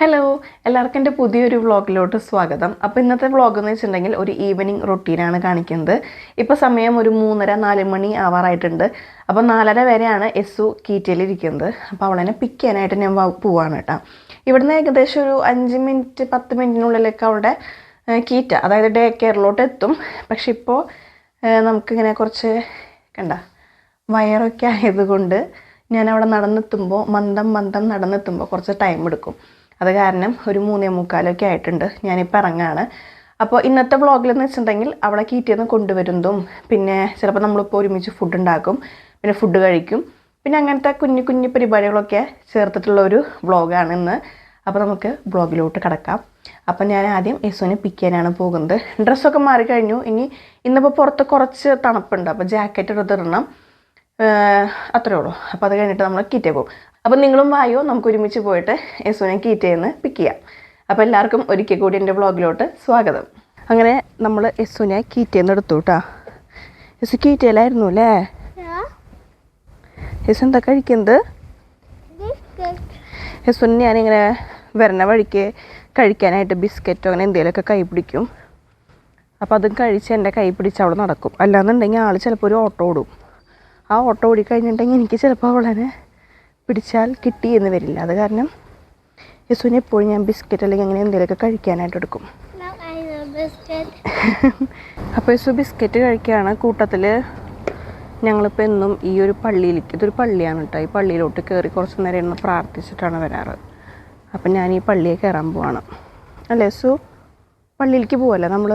Hello എല്ലാവർക്കും എന്റെ പുതിയൊരു വ്ളോഗിലോട്ട് സ്വാഗതം. അപ്പോൾ ഇന്നത്തെ വ്ളോഗ് എന്ന് വെച്ചിട്ടുണ്ടെങ്കിൽ ഒരു ഈവനിങ് റൊട്ടീനാണ് കാണിക്കുന്നത്. ഇപ്പോൾ സമയം ഒരു മൂന്നര നാല് മണി ആവാറായിട്ടുണ്ട്. അപ്പോൾ നാലര വരെയാണ് എസ്സു കീറ്റയിലിരിക്കുന്നത് അപ്പോൾ അവളെന്നെ പിക്ക് ചെയ്യാനായിട്ട് ഞാൻ പോവാണ് കേട്ടോ. ഇവിടുന്ന് ഏകദേശം ഒരു അഞ്ച് മിനിറ്റ് പത്ത് മിനിറ്റിനുള്ളിലൊക്കെ അവളുടെ കീറ്റ അതായത് ഡേ കെയറിലോട്ട് എത്തും. പക്ഷെ ഇപ്പോൾ നമുക്കിങ്ങനെ കുറച്ച് കണ്ട വയറൊക്കെ ആയതുകൊണ്ട് ഞാൻ അവിടെ നടന്നെത്തുമ്പോൾ മന്ദം മന്ദം നടന്നെത്തുമ്പോൾ കുറച്ച് ടൈം എടുക്കും. അത് കാരണം ഒരു മൂന്നേ മുക്കാലൊക്കെ ആയിട്ടുണ്ട്. ഞാനിപ്പോൾ ഇറങ്ങാണ്. അപ്പോൾ ഇന്നത്തെ വ്ളോഗിലെന്ന് വെച്ചിട്ടുണ്ടെങ്കിൽ അവളെ കീറ്റിയെന്ന് കൊണ്ടുവരുന്നതും പിന്നെ ചിലപ്പോൾ നമ്മളിപ്പോൾ ഒരുമിച്ച് ഫുഡ് ഉണ്ടാക്കും പിന്നെ ഫുഡ് കഴിക്കും. പിന്നെ അങ്ങനത്തെ കുഞ്ഞു കുഞ്ഞു പരിപാടികളൊക്കെ ചേർത്തിട്ടുള്ള ഒരു വ്ളോഗാണ് ഇന്ന്. അപ്പോൾ നമുക്ക് ബ്ലോഗിലോട്ട് കിടക്കാം. അപ്പം ഞാൻ ആദ്യം യേശുവിനെ പിക്ക് ചെയ്യാനാണ് പോകുന്നത്. ഡ്രസ്സൊക്കെ മാറിക്കഴിഞ്ഞു. ഇനി ഇന്നിപ്പോൾ പുറത്ത് കുറച്ച് തണുപ്പുണ്ട്. അപ്പോൾ ജാക്കറ്റ് എടുത്തിടണം അത്രേ ഉള്ളൂ. അപ്പോൾ അത് കഴിഞ്ഞിട്ട് നമ്മൾ കീറ്റേ പോകും. അപ്പം നിങ്ങളും വായോ നമുക്ക് ഒരുമിച്ച് പോയിട്ട് യേശുവിനെ കീറ്റയിൽ നിന്ന് പിക്ക് ചെയ്യാം. അപ്പോൾ എല്ലാവർക്കും ഒരിക്കൽ കൂടി എന്റെ വ്ളോഗിലോട്ട് സ്വാഗതം. അങ്ങനെ നമ്മൾ യേശുവിനെ കീറ്റയിൽ നിന്ന് എടുത്തു കേട്ടോ യേശു കീറ്റയിലായിരുന്നു അല്ലേ? യേശു എന്താ കഴിക്കുന്നത്? യശുവിന് ഞാനിങ്ങനെ വരണ വഴിക്ക് കഴിക്കാനായിട്ട് ബിസ്ക്കറ്റോ അങ്ങനെ എന്തെങ്കിലുമൊക്കെ കൈ പിടിക്കും. അപ്പോൾ അതും കഴിച്ച് എന്റെ കൈ പിടിച്ച് അവിടെ നടക്കും. അല്ലാന്നുണ്ടെങ്കിൽ ആൾ ചിലപ്പോൾ ഒരു ഓട്ടോ ഓടും. ആ ഓട്ടോ ഓടിക്കഴിഞ്ഞിട്ടുണ്ടെങ്കിൽ എനിക്ക് ചിലപ്പോൾ അവളെ പിടിച്ചാൽ കിട്ടി എന്ന് വരില്ല. അത് കാരണം യസുവിനെ എപ്പോഴും ഞാൻ ബിസ്ക്കറ്റ് അല്ലെങ്കിൽ അങ്ങനെ എന്തെങ്കിലുമൊക്കെ കഴിക്കാനായിട്ട് എടുക്കും. അപ്പോൾ യസു ബിസ്ക്കറ്റ് കഴിക്കുകയാണ്. കൂട്ടത്തിൽ ഞങ്ങളിപ്പോൾ എന്നും ഈ ഒരു പള്ളിയിലേക്ക് ഇതൊരു പള്ളിയാണ് കേട്ടോ. ഈ പള്ളിയിലോട്ട് കയറി കുറച്ച് നേരം ഇരുന്ന് പ്രാർത്ഥിച്ചിട്ടാണ് വരാറ്. അപ്പം ഞാൻ ഈ പള്ളിയെ കയറാൻ പോവാണ്. അല്ലേ യസു? പള്ളിയിലേക്ക് പോവല്ലേ നമ്മൾ?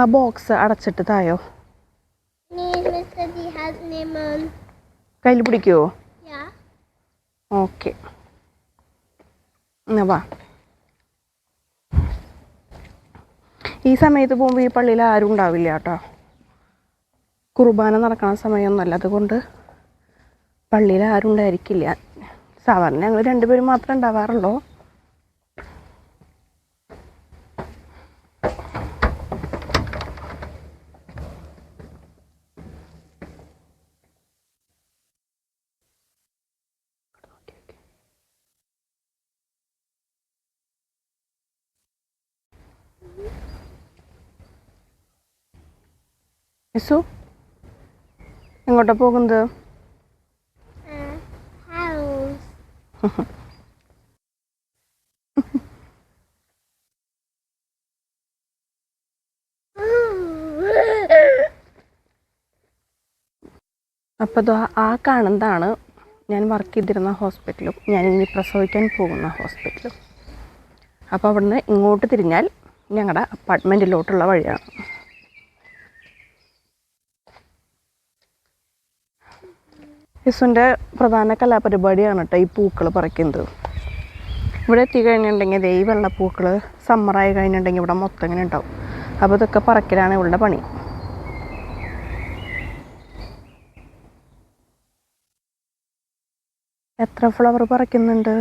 ആ ബോക്സ് അടച്ചിട്ട് തായോ? കയ്യിൽ പിടിക്കുമോ Ja. ഓക്കെ. എന്നാ വാ. ഈ സമയത്ത് പോകുമ്പോൾ ഈ പള്ളിയിൽ ആരും ഉണ്ടാവില്ല കേട്ടോ. കുർബാന നടക്കുന്ന സമയമൊന്നുമല്ല. അതുകൊണ്ട് പള്ളിയിൽ ആരും ഉണ്ടായിരിക്കില്ല. സാധാരണ ഞങ്ങൾ രണ്ടുപേരും മാത്രമേ ഉണ്ടാവാറുള്ളൂ. യസു എങ്ങോട്ടാ പോകുന്നത്. അപ്പോൾ ആ കാണുന്നതാണ് ഞാൻ വർക്ക് ചെയ്തിരുന്ന ഹോസ്പിറ്റലും ഞാൻ ഇനി പ്രസവിക്കാൻ പോകുന്ന ഹോസ്പിറ്റലും അപ്പോൾ അവിടുന്ന് ഇങ്ങോട്ട് തിരിഞ്ഞാൽ ഞങ്ങളുടെ അപ്പാർട്ട്മെന്റിലോട്ടുള്ള വഴിയാണ്. യസുന്റെ പ്രധാന കലാപരിപാടിയാണ് കേട്ടോ ഈ പൂക്കൾ പറിക്കുന്നത്. ഇവിടെ എത്തിക്കഴിഞ്ഞിട്ടുണ്ടെങ്കിൽ ദേ ഈ വെള്ളപ്പൂക്കൾ സമ്മറായി കഴിഞ്ഞിട്ടുണ്ടെങ്കിൽ ഇവിടെ മൊത്തം ഇങ്ങനെ ഉണ്ടാവും. അപ്പോൾ ഇതൊക്കെ പറക്കലാണ് ഇവളുടെ പണി. എത്ര ഫ്ലവർ പറിക്കുന്നുണ്ട്?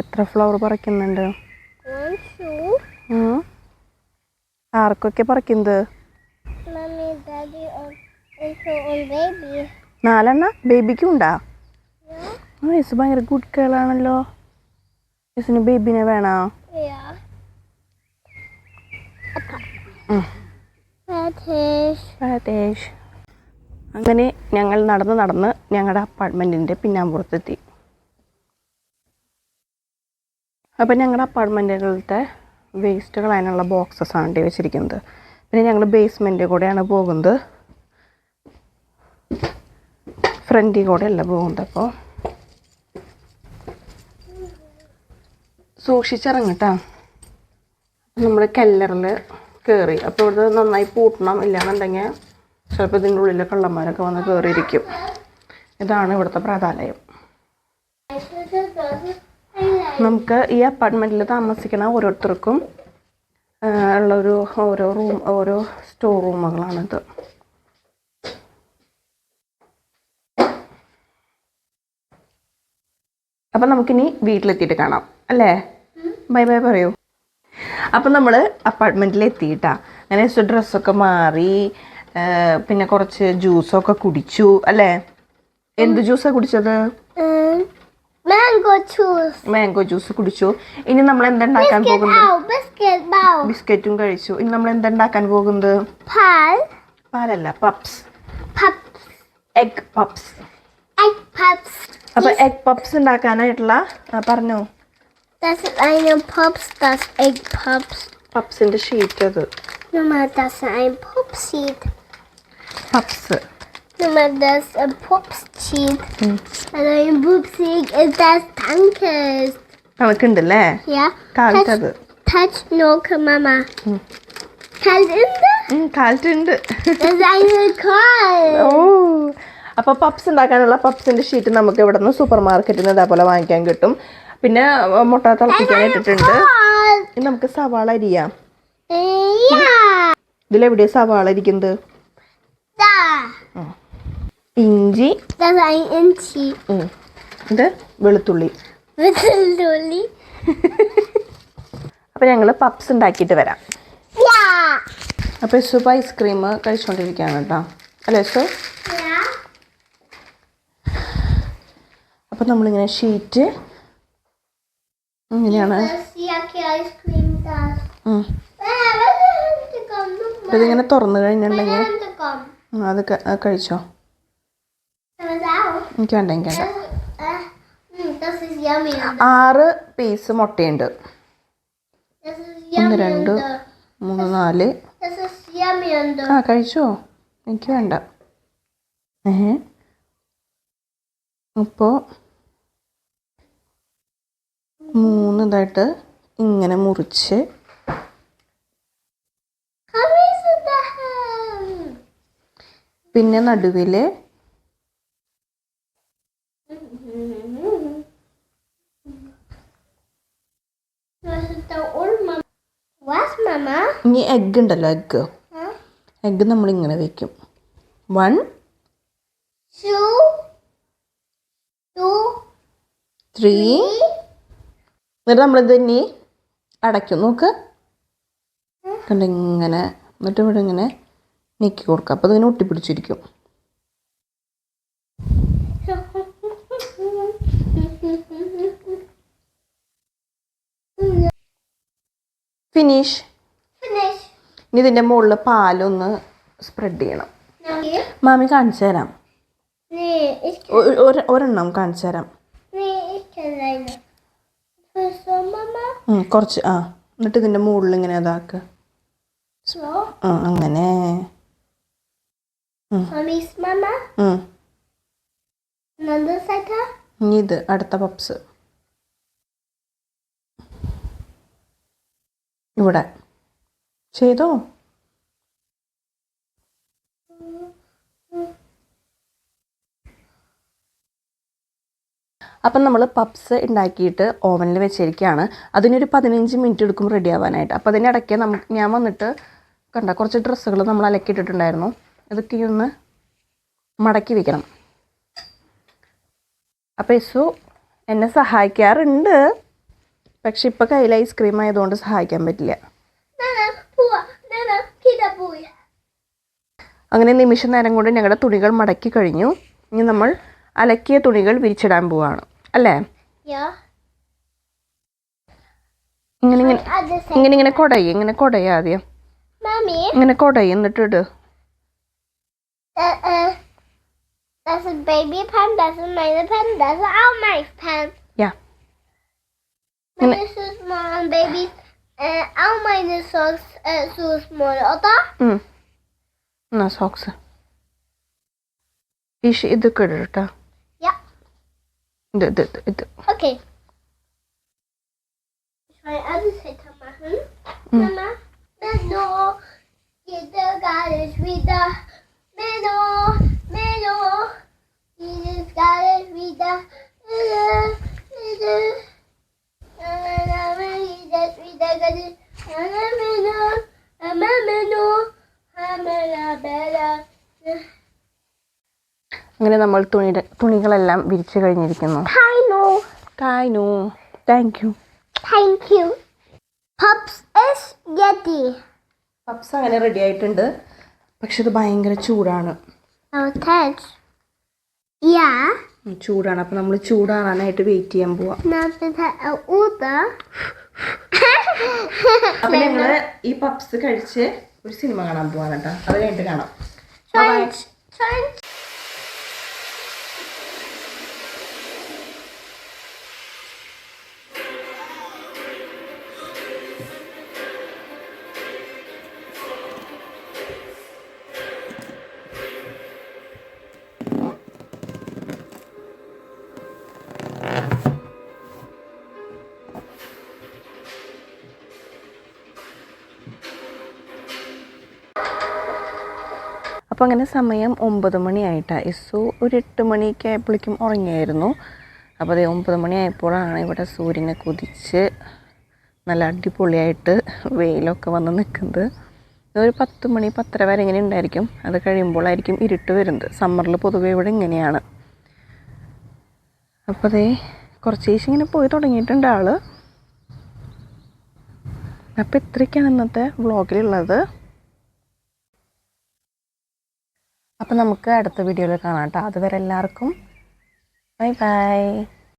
എത്ര ഫ്ലവർ പറിക്കുന്നുണ്ട്. ആർക്കൊക്കെ പറിക്കുന്നത്? നാലെണ്ണ? ബേബിക്കും ഉണ്ടാ യേസ് ഭയങ്കര ഗുഡ് കേളാണല്ലോ യേസിന് ബേബിനെ വേണോ? അങ്ങനെ ഞങ്ങൾ നടന്ന് നടന്ന് ഞങ്ങളുടെ അപ്പാർട്ട്മെന്റിന്റെ പിന്നാമ്പുറത്തെത്തി. അപ്പം ഞങ്ങളുടെ അപ്പാർട്ട്മെന്റുകളുടെ വേസ്റ്റുകൾ അതിനുള്ള ബോക്സസ് ആണ് വെച്ചിരിക്കുന്നത്. പിന്നെ ഞങ്ങൾ ബേസ്മെന്റിൽ കൂടെയാണ് പോകുന്നത്. ഫ്രണ്ടിൽ കൂടെ അല്ല പോകുന്നത് അപ്പോൾ? സൂക്ഷിച്ചിറങ്ങട്ടാ. നമ്മൾ കല്ലറിൽ കയറി. അപ്പോൾ ഇവിടെ നന്നായി പൂട്ടണം. ഇല്ലാന്നുണ്ടെങ്കിൽ ചിലപ്പോൾ ഇതിന്റെ ഉള്ളിൽ കള്ളന്മാരൊക്കെ വന്ന് കയറിയിരിക്കും. ഇതാണ് ഇവിടുത്തെ പ്രാധാന്യം. നമുക്ക് ഈ അപ്പാർട്ട്മെന്റിൽ താമസിക്കുന്ന ഓരോരുത്തർക്കും ഉള്ളൊരു ഓരോ റൂം ഓരോ സ്റ്റോർ റൂമുകളാണിത് അപ്പം നമുക്കിനി വീട്ടിലെത്തിയിട്ട് കാണാം. അല്ലേ? ബൈ ബൈ പറയൂ. അപ്പം നമ്മൾ അപ്പാർട്ട്മെന്റിൽ എത്തിയിട്ടാ. അങ്ങനെ ഡ്രസ്സൊക്കെ മാറി പിന്നെ കുറച്ച് ജ്യൂസൊക്കെ കുടിച്ചു. അല്ലേ? എന്ത് ജ്യൂസാണ് കുടിച്ചത്? മാംഗോ ജ്യൂസ് മാംഗോ ജ്യൂസ് കുടിച്ചു. ഇനി നമ്മൾ എന്തുണ്ടാക്കാൻ പോകുന്നത്. ബിസ്ക്കറ്റും കഴിച്ചു. ഇനി നമ്മൾ എന്തുണ്ടാക്കാൻ പോകുന്നത്? പാൽ. പാലല്ല പപ്സ് പപ്സ് എഗ് പപ്സ്. അപ്പൊ എഗ് പപ്സ് ഉണ്ടാക്കാനായിട്ടുള്ള പറഞ്ഞോ ist eine Pops, das Egg Pops. പപ്സിന്റെ ഷീറ്റ് അത് Nummer, das ein Pupseed. Puffs Nummer, das ein Pupseed. Also ein Pupseed ist das Tankes. കണക്കുണ്ടല്ലേ Ja? കാലത്തത് Touch Noke Mama. Kalt in der? കാലത്തുണ്ട് Das ist eine Kalt. ഓ അപ്പൊ puffs ഉണ്ടാക്കാനുള്ള പപ്സിന്റെ sheet നമുക്ക് ഇവിടെ നിന്ന് സൂപ്പർ മാർക്കറ്റിൽ നിന്ന് ഇതേപോലെ വാങ്ങിക്കാൻ കിട്ടും പിന്നെ മുട്ട തിളപ്പിക്കാൻ ഇട്ടിട്ടുണ്ട് ഇനി നമുക്ക് സവാള അരിയാം Äh, Ja. ഇതിലെവിടെയാ സവാള ഇരിക്കുന്നത്. ഇഞ്ചി. ഉം. ഇത് വെളുത്തുള്ളി വെളുത്തുള്ളി Lulli. അപ്പൊ ഞങ്ങൾ പപ്സ് ഉണ്ടാക്കിയിട്ട് വരാം Ja. അപ്പൊ യശുപ്പ് ഐസ്ക്രീം കഴിച്ചുകൊണ്ടിരിക്കുകയാണ് കേട്ടോ അല്ലേ യശു Ja. അപ്പൊ നമ്മളിങ്ങനെ ഷീറ്റ് ഇങ്ങനെയാണ്. ഇതിങ്ങനെ തുറന്നു കഴിഞ്ഞിട്ടുണ്ടെങ്കിൽ അത് കഴിച്ചോ? എനിക്ക് വേണ്ട എനിക്ക് വേണ്ട. ആറ് പീസ് മുട്ടയുണ്ട്. ഒന്ന് രണ്ട് മൂന്ന് നാല്. ആ കഴിച്ചോ? എനിക്ക് വേണ്ട. ഏ അപ്പോൾ മൂന്ന് ഇതായിട്ട് ഇങ്ങനെ മുറിച്ച് പിന്നെ നടുവിൽ Mama? ഇനി എഗ്ഗ് ഉണ്ടല്ലോ എഗ്ഗ് എഗ് എഗ്ഗ് നമ്മൾ ഇങ്ങനെ വെക്കും വൺ. ത്രീ എന്നിട്ട് നമ്മളിത് ഇനി അടയ്ക്കും. നോക്ക്. കണ്ട ഇങ്ങനെ. എന്നിട്ട് ഇവിടെ ഇങ്ങനെ നീക്കി കൊടുക്കുക അപ്പോൾ ഇതിങ്ങനെ ഒട്ടിപ്പിടിച്ചിരിക്കും. ഫിനിഷ്. ഇനി ഇതിന്റെ മുകളിൽ പാലൊന്ന് സ്പ്രെഡ് ചെയ്യണം. മാമി കാണിച്ചു തരാം. ഒരെണ്ണം കാണിച്ചു തരാം. കുറച്ച് ആ എന്നിട്ട് ഇതിന്റെ മുകളിൽ ഇങ്ങനെ അതാക്ക് ആ അങ്ങനെ. ഇനി ഇത് അടുത്ത പപ്സ് ഇവിടെ. ചെയ്തോ? അപ്പം നമ്മൾ പപ്സ് ഉണ്ടാക്കിയിട്ട് ഓവനിൽ വെച്ചിരിക്കുകയാണ് അതിനൊരു പതിനഞ്ച് മിനിറ്റ് എടുക്കും റെഡി ആവാനായിട്ട്. അപ്പോൾ അതിനിടയ്ക്ക് നമുക്ക് ഞാൻ വന്നിട്ട് കണ്ട കുറച്ച് ഡ്രസ്സുകൾ നമ്മൾ അലക്കിയിട്ടിട്ടുണ്ടായിരുന്നു. ഇതൊക്കെ ഒന്ന് മടക്കി വെക്കണം. അപ്പോൾ യേശു എന്നെ സഹായിക്കാറുണ്ട്. പക്ഷെ ഇപ്പോൾ കയ്യിൽ ഐസ്ക്രീം ആയതുകൊണ്ട് സഹായിക്കാൻ പറ്റില്ല. അങ്ങനെ നിമിഷ നേരം കൊണ്ട് ഞങ്ങളുടെ തുണികൾ മടക്കി കഴിഞ്ഞു. ഇനി നമ്മൾ അലക്കിയ തുണികൾ വിരിച്ചിടാൻ പോവാണ്. അല്ലേ? ഇങ്ങനെ ഇങ്ങനെ കൊടയ ഇങ്ങനെ കൊടയ ആദ്യം. ഇങ്ങനെ കൊടയ എന്നിട്ട് ഇട് സോക്സ് ഇതൊക്കെ ഇടട്ടോ Okay. Ich will alles hinter machen. Mhm. Mama, Menno, geht gar nicht wieder. Menno, Menno, geht gar nicht അങ്ങനെ നമ്മൾ തുണിയുടെ തുണികളെല്ലാം വിരിച്ചു കഴിഞ്ഞിരിക്കുന്നു. കായനു താങ്ക് യു പപ്സ് അങ്ങനെ റെഡി ആയിട്ടുണ്ട്. പക്ഷെ ഇത് ഭയങ്കര ചൂടാണ്. Oh, ചൂടാണ്. അപ്പൊ നമ്മൾ ചൂടാറാനായിട്ട് വെയിറ്റ് ചെയ്യാൻ പോവാം. അപ്പം ഈ പപ്സ് കഴിച്ച് ഒരു സിനിമ കാണാൻ പോവാണ് കേട്ടോ. അത് കഴിഞ്ഞിട്ട് കാണാം. അപ്പോൾ അങ്ങനെ സമയം ഒമ്പത് മണിയായിട്ടാണ് ഇസു ഒരു എട്ട് മണിയൊക്കെ ആയപ്പോഴേക്കും ഉറങ്ങിയായിരുന്നു. അപ്പോൾ അതേ ഒമ്പത് മണിയായപ്പോഴാണ് ഇവിടെ സൂര്യനെ കുതിച്ച് നല്ല അടിപൊളിയായിട്ട് വെയിലൊക്കെ വന്ന് നിൽക്കുന്നത്. ഒരു പത്ത് മണി പത്തര വരെ ഇങ്ങനെ ഉണ്ടായിരിക്കും. അത് കഴിയുമ്പോഴായിരിക്കും ഇരുട്ട് വരുന്നത്. സമ്മറിൽ പൊതുവെ ഇവിടെ ഇങ്ങനെയാണ്. അപ്പോൾ അതേ കുറച്ച് ഇങ്ങനെ പോയി തുടങ്ങിയിട്ടുണ്ട് ആൾ. അപ്പോൾ ഇത്രയ്ക്കാണ് ഇന്നത്തെ വ്ളോഗിലുള്ളത്. അപ്പം നമുക്ക് അടുത്ത വീഡിയോയിൽ കാണാം കേട്ടോ. അതുവരെ എല്ലാവർക്കും ബൈ ബൈ.